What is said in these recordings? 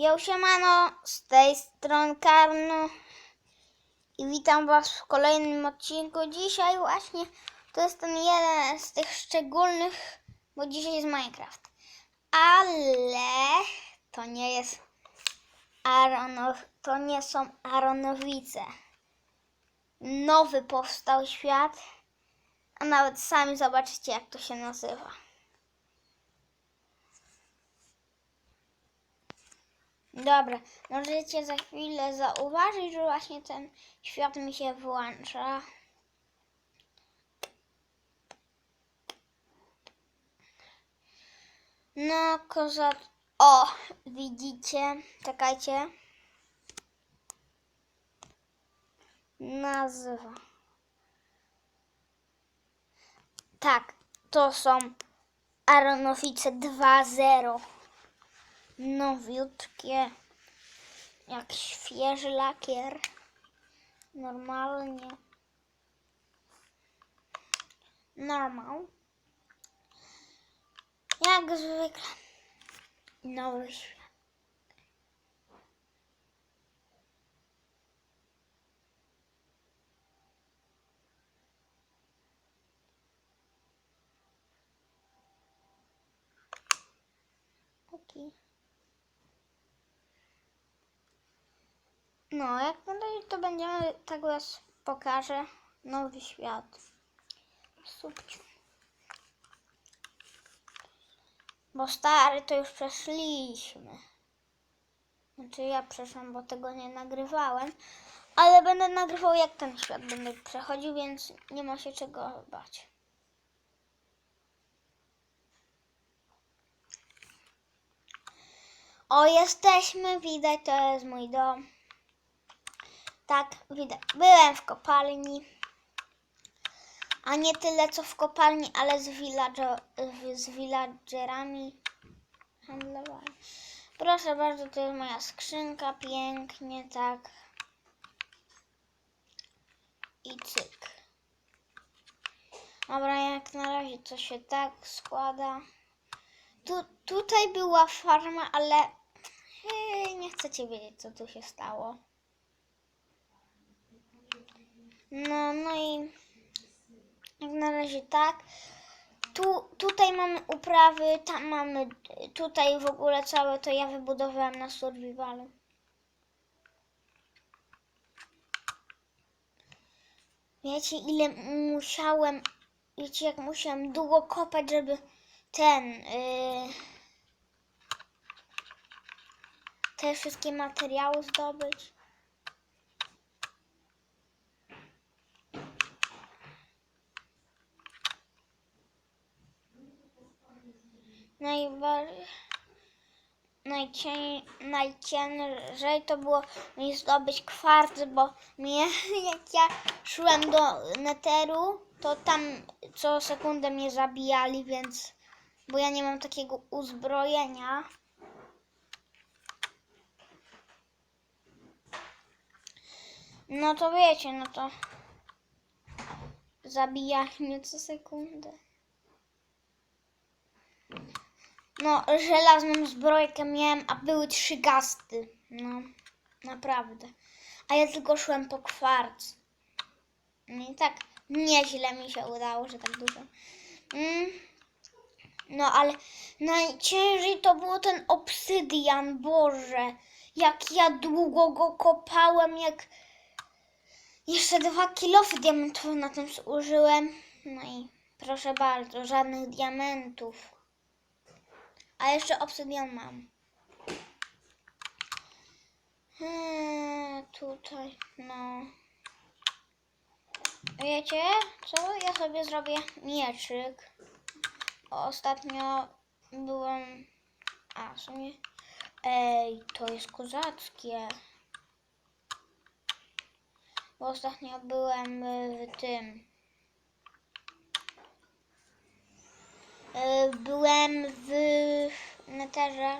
Jo, siemano, z tej strony Karno i witam was w kolejnym odcinku. Dzisiaj właśnie to jest ten jeden z tych szczególnych, bo dzisiaj jest Minecraft. Ale to nie jest Aronow, to nie są Aronowice. Nowy powstał świat, a nawet sami zobaczycie jak to się nazywa. Dobra, możecie za chwilę zauważyć, że właśnie ten świat mi się włącza. No, kozak. O, widzicie? Czekajcie. Nazwa. Tak, to są Aronowice 2.0 nowiutkie, jak świeży lakier. Normalnie. Normal. Jak zwykle. Nowy świat. Okay. No, jak na to będziemy, tak was pokażę, nowy świat. Subciu. Bo stary to już przeszliśmy. Znaczy ja przeszłam, bo tego nie nagrywałem. Ale będę nagrywał jak ten świat będę przechodził, więc nie ma się czego bać. O, jesteśmy, widać, to jest mój dom. Tak, widać. Byłem w kopalni. A nie tyle co w kopalni, ale z, villager, z villagerami handlowałem. Proszę bardzo, to jest moja skrzynka. Pięknie, tak. I cyk. Dobra, jak na razie to się tak składa. Tu, tutaj była farma, ale nie chcecie wiedzieć, co tu się stało. No, no i jak na razie tak. Tu, tutaj mamy uprawy, tam mamy, tutaj w ogóle całe to ja wybudowałem na survivalu. Wiecie ile musiałem, wiecie jak musiałem długo kopać, żeby ten, yy, te wszystkie materiały zdobyć. Najcię, najciężej to było mi zdobyć kwarc, bo mnie, jak ja szłem do neteru, to tam co sekundę mnie zabijali, więc bo ja nie mam takiego uzbrojenia. No to wiecie, no to zabijali mnie co sekundę. No, żelazną zbrojkę miałem, a były trzy gasty. No, naprawdę. A ja tylko szłem po kwarc. No i tak nieźle mi się udało, że tak dużo. Mm. No, ale najciężej to było ten obsydian, Boże. Jak ja długo go kopałem, jak jeszcze dwa kilofy diamentów na tym zużyłem. No i proszę bardzo, żadnych diamentów. A jeszcze obsydian mam. Hmm, tutaj, no. Wiecie co? Ja sobie zrobię mieczyk. Ostatnio byłem... A, w sumie... Ej, to jest kozackie. Bo ostatnio byłem w tym... byłem w neterze.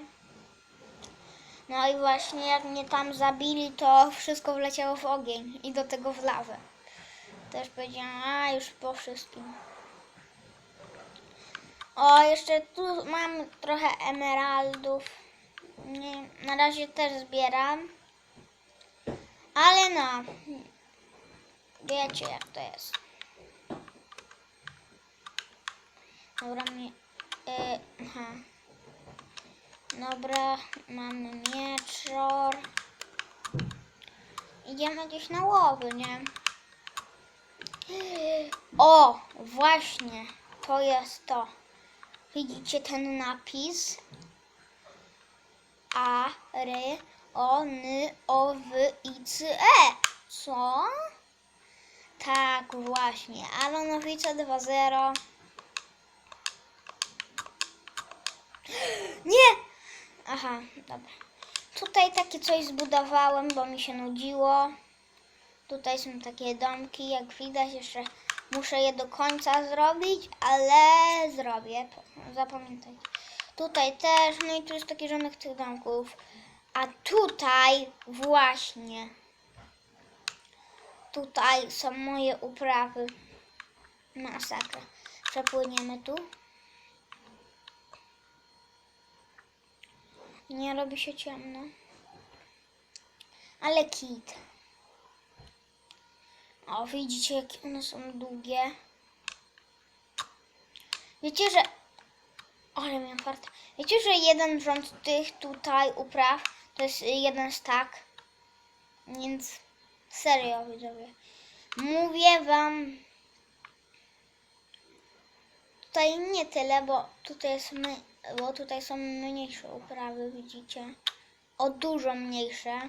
No i właśnie jak mnie tam zabili, to wszystko wleciało w ogień i do tego w lawę. Też powiedziałam, a już po wszystkim. O, jeszcze tu mam trochę emeraldów. Nie, na razie też zbieram. Ale no. Wiecie jak to jest. Dobra, mnie. Y, aha. Dobra, mamy mieczor. Idziemy gdzieś na łowy, nie? O, właśnie, to jest to. Widzicie ten napis? A, R, O, N, O, W, I, C, E. Co? Tak, właśnie. Alonowice 2.0. Nie! Aha, dobra. Tutaj takie coś zbudowałem, bo mi się nudziło. Tutaj są takie domki, jak widać, jeszcze muszę je do końca zrobić, ale zrobię. Zapamiętajcie. Tutaj też, no i tu jest taki rządek tych domków. A tutaj właśnie, tutaj są moje uprawy. Masakra. Przepłyniemy tu. Nie robi się ciemno. Ale kit. O, widzicie, jakie one są długie. Wiecie, że... Ale miałem fart. Wiecie, że jeden rząd tych tutaj upraw to jest jeden stak. Więc serio, widzowie. Mówię wam... Tutaj nie tyle, bo tutaj, jest my, bo tutaj są mniejsze uprawy, widzicie? O dużo mniejsze.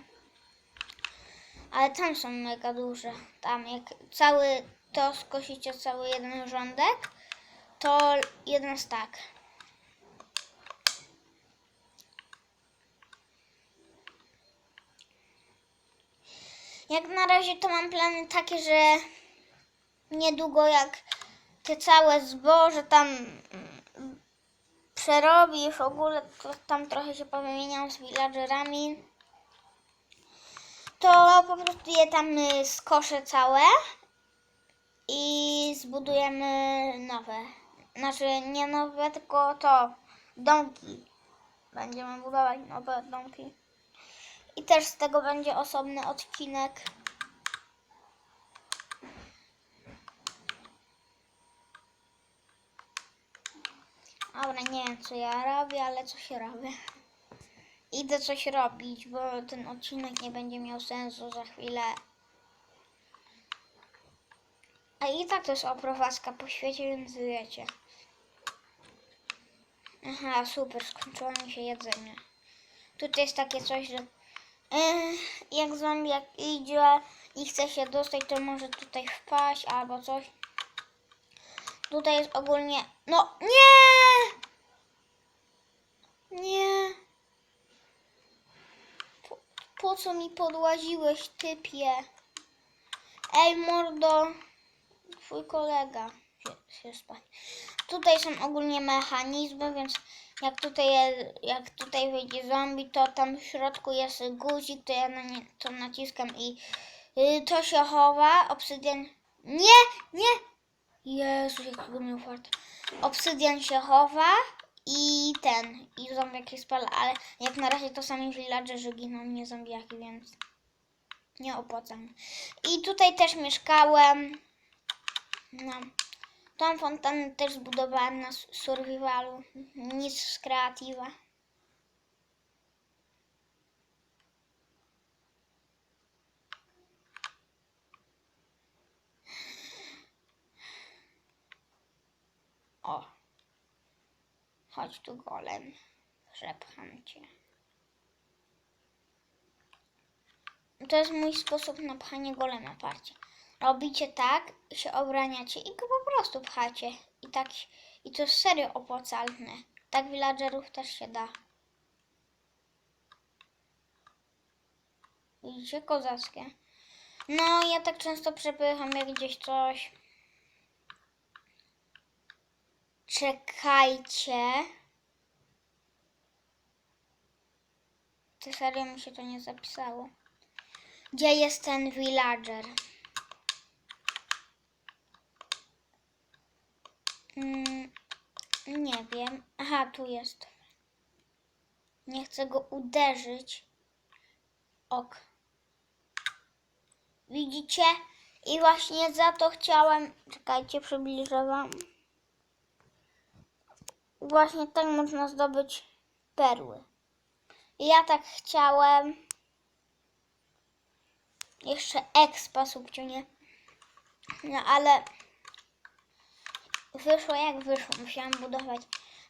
Ale tam są mega duże. Tam jak cały to skosicie cały jeden rządek, to jeden stak. Jak na razie to mam plany takie, że niedługo jak te całe zboże tam przerobisz, w ogóle tam trochę się powymieniam z villagerami, to po prostu je tam y, skoszę całe i zbudujemy nowe. Znaczy nie nowe, tylko to domki. Będziemy budować nowe domki. I też z tego będzie osobny odcinek. Dobra, nie wiem co ja robię, ale coś robię. Idę coś robić, bo ten odcinek nie będzie miał sensu za chwilę. A i tak to jest oprowadzka po świecie, więc wiecie. Aha, super, skończyło mi się jedzenie. Tutaj jest takie coś, że yy, jak zombiak idzie i chce się dostać, to może tutaj wpaść albo coś. Tutaj jest ogólnie... No, nie! Nie! Po, po co mi podłaziłeś, typie? Ej, mordo! Twój kolega się, się spać. Tutaj są ogólnie mechanizmy, więc jak tutaj, jak tutaj wyjdzie zombie, to tam w środku jest guzik, to ja na nie, to naciskam i y, to się chowa. Obsydian... Nie! Nie! Jezu, jakiego miał fart. Obsydian się chowa i ten, i zombiak się spala, ale jak na razie to sami villagerzy giną, nie zombiaki, więc nie opłacam. I tutaj też mieszkałem. No. Tą fontannę też zbudowałem na survivalu. Nic z kreatywa. O. Chodź tu golem. Przepcham cię. To jest mój sposób na pchanie golema, parcie. Robicie tak, się obraniacie i go po prostu pchacie. I tak, i to jest serio opłacalne. Tak villagerów też się da. Widzicie, kozackie. No, ja tak często przepycham jak gdzieś coś. Czekajcie. To serio mi się to nie zapisało. Gdzie jest ten villager? Mm, nie wiem. Aha, tu jest. Nie chcę go uderzyć. Ok. Widzicie? I właśnie za to chciałem. Czekajcie, przybliżę wam. Właśnie tak można zdobyć perły. Ja tak chciałem. Jeszcze expa subciunie. No ale wyszło jak wyszło. Musiałam budować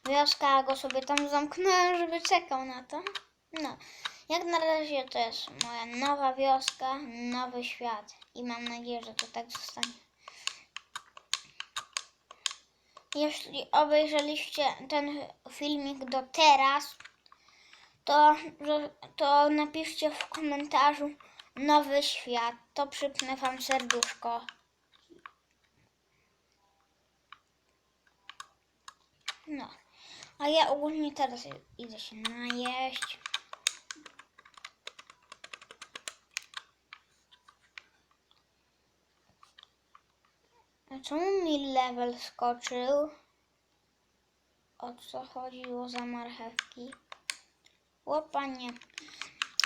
wioskę, a go sobie tam zamknąłem, żeby czekał na to. No, jak na razie to jest moja nowa wioska, nowy świat i mam nadzieję, że to tak zostanie. Jeśli obejrzeliście ten filmik do teraz, to, to napiszcie w komentarzu nowy świat. To przypnę wam serduszko. No. A ja ogólnie teraz idę się najeść. A czemu mi level skoczył? O co chodziło za marchewki? Łopanie.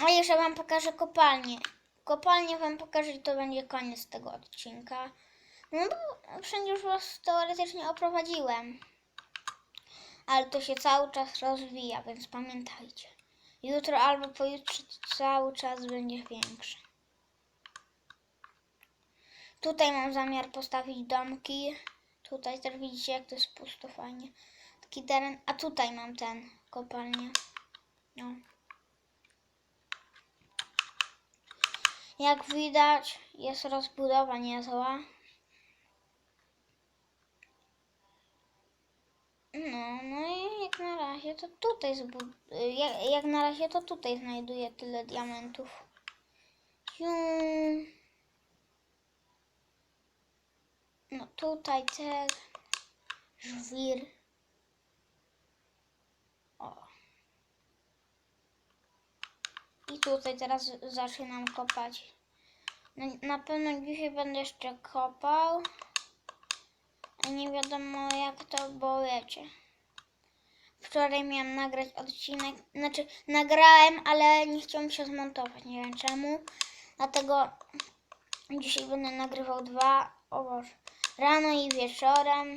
A jeszcze wam pokażę kopalnię. Kopalnię wam pokażę i to będzie koniec tego odcinka. No bo wszędzie już was teoretycznie oprowadziłem. Ale to się cały czas rozwija, więc pamiętajcie. Jutro albo pojutrze cały czas będzie większe. Tutaj mam zamiar postawić domki. Tutaj też widzicie, jak to jest pusto fajnie. Taki teren. A tutaj mam ten kopalnię. No. Jak widać, jest rozbudowa niezła. No, no i jak na razie to tutaj jak, jak na razie to tutaj znajduję tyle diamentów. Ciu. No tutaj te żwir. O. I tutaj teraz zaczynam kopać. Na, na pewno dzisiaj będę jeszcze kopał. Nie wiadomo jak to, bo wiecie. Wczoraj miałam nagrać odcinek, znaczy nagrałem, ale nie chciałem się zmontować, nie wiem czemu. Dlatego dzisiaj będę nagrywał dwa, o Boże, rano i wieczorem.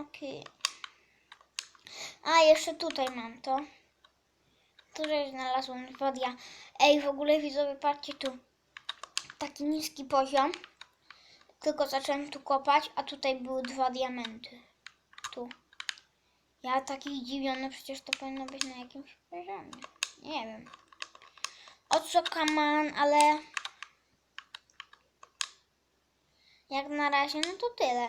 Okej. A, jeszcze tutaj mam to. Tutaj znalazłam dwa dia. Ej, w ogóle widzowie, patrzcie tu. Taki niski poziom. Tylko zacząłem tu kopać, a tutaj były dwa diamenty. Ja taki zdziwiony, przecież to powinno być na jakimś poziomie. Nie wiem. O co kaman, ale... Jak na razie, no to tyle.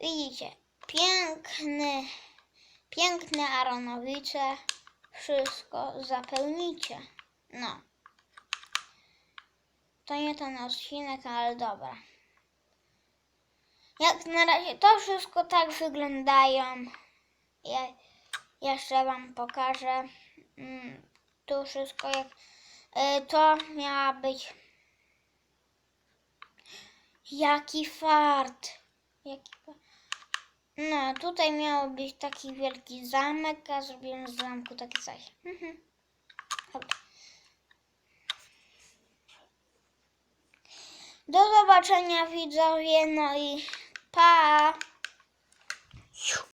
Widzicie, piękny, piękne Aronowice, wszystko zapełnicie. No. To nie ten odcinek, ale dobra. Jak na razie to wszystko tak wyglądają. Ja jeszcze Wam pokażę. Mm, tu wszystko jak... y, To miała być... Jaki fart! Jaki fart. No, tutaj miał być taki wielki zamek, a zrobiłem z zamku takie coś. Mhm. Do zobaczenia widzowie, no i Pa.